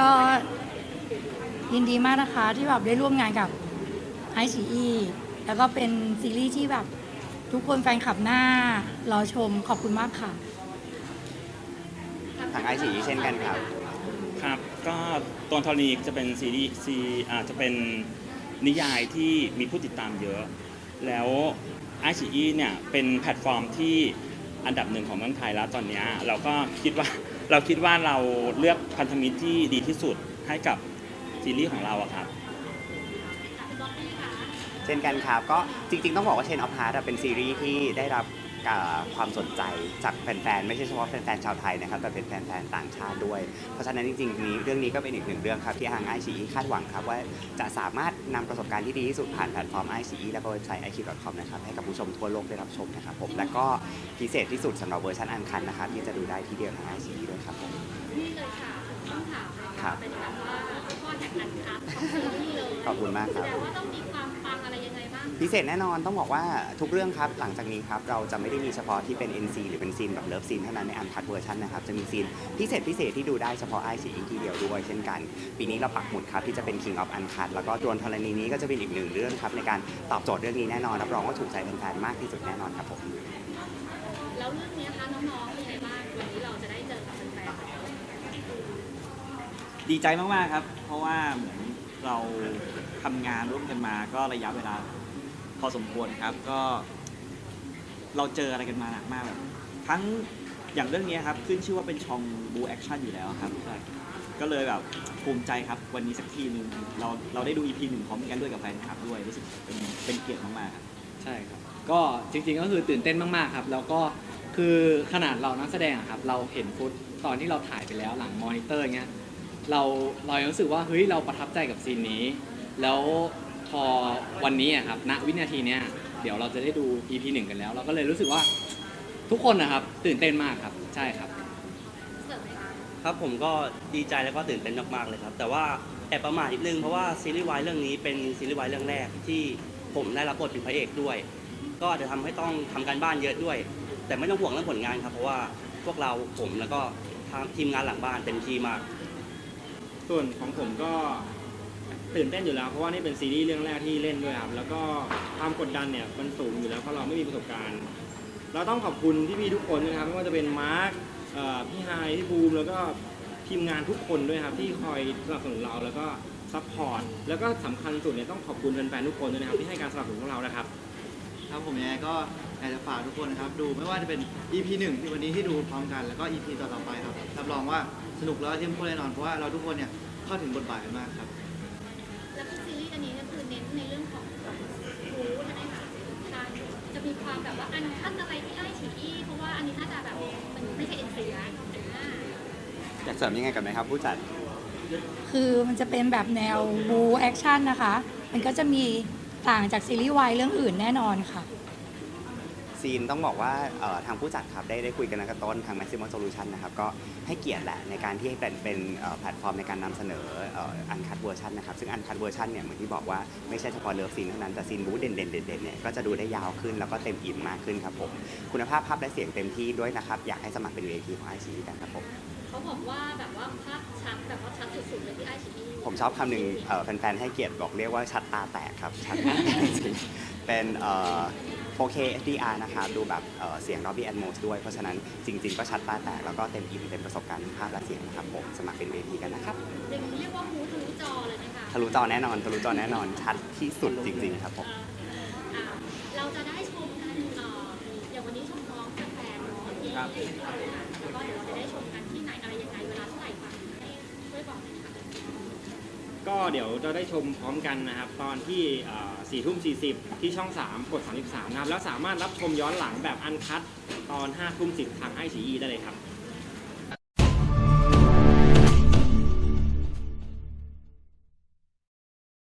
ก็ยินดีมากนะคะที่แบบได้ร่วมงานกับไอชีอีแล้วก็เป็นซีรีส์ที่แบบทุกคนแฟนคลับหน้ารอชมขอบคุณมากค่ะ ทางไอซีเช่นกันครับ ครับก็ตอนทอนีจะเป็นซีรีส์ซีอาจะเป็นนิยายที่มีผู้ติดตามเยอะ แล้วไอชีเนี่ยเป็นแพลตฟอร์มที่ อันดับหนึ่งของเมืองไทยแล้วตอนนี้เราก็คิดว่าเราคิดว่าเราเลือกพันธมิตรที่ดีที่สุดให้กับซีรีส์ของเราอะครับ เช่นกันครับก็จริงๆ ต้องบอกว่าเชนออฟฮาร์ดเป็นซีรีส์ที่ได้รับ ความสนใจจากแฟนๆ ไม่ใช่เฉพาะแฟนๆ ชาวไทยนะครับ แต่เป็นแฟนๆ ต่างชาติด้วย เพราะฉะนั้นจริงๆนี้เรื่องนี้ก็เป็นอีกหนึ่งเรื่องครับที่ทางไอชีคาดหวังครับว่าจะสามารถนำประสบการณ์ที่ดีที่สุดผ่านแพลตฟอร์มไอชีแล้วก็เว็บไซต์ iq.com นะครับให้กับผู้ชมทั่วโลกได้รับชมนะครับผมและก็พิเศษที่สุดสำหรับเวอร์ชันอันคันนะครับที่จะดูได้ที่เดียวทางไอชีด้วยครับผมนี่เลยค่ะต้องถามเลยครัค่ะบเป็นแบบว่าข้อแข่งขันครับของซีรีส์เลยขอบคุณมากครับ พิเศษแน่นอนต้องบอกว่าทุกเรื่องครับ หลังจากนี้ครับ เราจะไม่ได้มีเฉพาะที่เป็น NC หรือเป็นซีนแบบเลิฟซีนเท่านั้นในอันคัดเวอร์ชันนะครับ จะมีซีนพิเศษพิเศษที่ดูได้เฉพาะไอซีทีเดียวด้วยเช่นกัน ปีนี้เราปักหมุดครับ ที่จะเป็น King of Uncut แล้วก็ดวลธรณีนี้ก็จะเป็นอีกหนึ่งเรื่องครับ ในการตอบโจทย์เรื่องนี้แน่นอนรับรองว่าถูกใจแฟนๆมากที่สุดแน่นอนครับผมแล้วเรื่องเนี้ยคะน้องๆเป็นยังไงบ้างวันนี้เราจะได้เจอกับแฟนๆแล้วดีใจมากๆครับ เพราะว่าเหมือนเราทำงานร่วมกันมาก็ระยะเวลา พอสมควรครับก็ เราเจออะไรกันมาหนักมากแบบทั้งอย่างเรื่องนี้ครับขึ้นชื่อว่าเป็นชองบูแอคชั่นอยู่แล้วครับ ก็เลยแบบภูมิใจครับวันนี้สักทีหนึ่งเราเราได้ดู EP หนึ่งพร้อมกันด้วยกับแฟนคลับด้วยรู้สึกเป็นเป็นเกียรติมากๆครับใช่ครับ ก็จริงๆก็คือตื่นเต้นมากๆครับ แล้วก็คือขนาดเรานักแสดงอะครับ เราเห็นฟุตตอนที่เราถ่ายไปแล้วหลังมอนิเตอร์เงี้ยเราเรายังรู้สึกว่าเฮ้ยเราประทับใจกับซีนนี้ แล้ว พอวันนี้อะครับณวินาทีเนี้ยเดี๋ยวเราจะได้ดู EP หนึ่งกันแล้ว เราก็เลยรู้สึกว่าทุกคนนะครับ ตื่นเต้นมากครับ ใช่ครับ เสิร์ฟไหมคะครับผมก็ดีใจแล้วก็ตื่นเต้นมากๆเลยครับ แต่ว่าแอบประมาทนิดนึงเพราะว่าซีรีส์วายเรื่องนี้เป็นซีรีส์วายเรื่องแรกที่ผมได้รับบทเป็นพระเอกด้วย ก็อาจจะทำให้ต้องทำการบ้านเยอะด้วย แต่ไม่ต้องห่วงเรื่องผลงานครับ เพราะว่าพวกเราผมแล้วก็ทางทีมงานหลังบ้านเต็มที่มาก ส่วนของผมก็ ตื่นเต้นอยู่แล้วเพราะว่านี่เป็นซีรีส์เรื่องแรกที่เล่นด้วยครับแล้วก็ความกดดันเนี่ยมันสูงอยู่แล้วเพราะเราไม่มีประสบการณ์ เราต้องขอบคุณพี่ๆทุกคนนะครับไม่ว่าจะเป็นมาร์คพี่ไฮพี่บูมแล้วก็ทีมงานทุกคนด้วยครับที่คอยสนับสนุนเราแล้วก็ซัพพอร์ตแล้วก็สำคัญสุดเนี่ยต้องขอบคุณแฟนๆทุกคนด้วยนะครับที่ให้การสนับสนุนพวกเรานะครับครับผมยังไงก็อยากจะฝากทุกคนนะครับ ดูไม่ว่าจะเป็น EP 1 ที่วันนี้ที่ดูพร้อมกันแล้วก็ EP ต่อๆไปครับรับรองว่าสนุกแล้วก็เข้มข้นแน่นอนเพราะว่าเราทุกคนเนี่ยเข้าถึงบทบาทกันมากครับ แล้วก็ซีรีส์อันนี้ก็คือเน้นในเรื่องของฟู้ดใช่ไหมคะการจะมีความแบบว่าอันขั้นอะไรที่ไล่ฉีอี้เพราะว่าอันนี้น่าจะแบบมันไม่ใช่เอ็นซีนะอ่าอยากเสริมยังไงกันไหมครับผู้จัด คือมันจะเป็นแบบแนวบูแอคชั่นนะคะ มันก็จะมีต่างจากซีรีส์วายเรื่องอื่นแน่นอนค่ะ ซีนต้องบอกว่าเอ่อทางผู้จัดครับได้ได้คุยกันตั้งแต่ต้นทาง Maximum Solution นะครับก็ให้เกียรติแหละในการที่ให้เป็นเป็นเอ่อแพลตฟอร์มในการนำเสนออันคัดเวอร์ชันนะครับซึ่งอันคัดเวอร์ชันเนี่ยเหมือนที่บอกว่าไม่ใช่เฉพาะเลิฟซีนเท่านั้นแต่ซีนบู๊เด่นเด่นเด่นเด่นเนี่ยก็จะดูได้ยาวขึ้นแล้วก็เต็มอิ่มมากขึ้นครับผมคุณภาพภาพและเสียงเต็มที่ด้วยนะครับอยากให้สมัครเป็น VIP ของไอซีกันครับผมเขาบอกว่าแบบว่าภาพชัดแบบว่าชัดสุดๆเลยที่ไอฉีอี้ผมชอบคำหนึ่งเอ่อแฟนๆให้เกียรติบอกเรียกว่าชัดตาแตกครับชัดมากจริงๆเป็นเอ่อ 4K HDR นะครับดูแบบเอ่อเสียง Dolby Atmos ด้วย เพราะฉะนั้นจริง ๆ ก็ชัดตาแตก แล้วก็เต็มอิ่มเต็มประสบการณ์ภาพและเสียงนะครับผมสมัครเป็น VIP กันนะครับเรียกเรียกว่าฟู้ทะลุจอเลยไหมคะทะลุจอแน่นอนทะลุจอแน่นอนชัดที่สุดจริง ๆ ครับผมอ่าเราจะได้ชมกันเอ่ออย่างวันนี้ชมพร้อมแฟนๆเนาะที่ครับแล้วก็เดี๋ยวเราจะ ก็เดี๋ยวจะได้ชมพร้อมกันนะครับ ตอนที่4ทุ่ม40ที่ช่อง 3 กด 33 นะครับ แล้วสามารถรับชมย้อนหลังแบบอันคัดตอน5ทุ่ม10ทางไอชีได้เลยครับ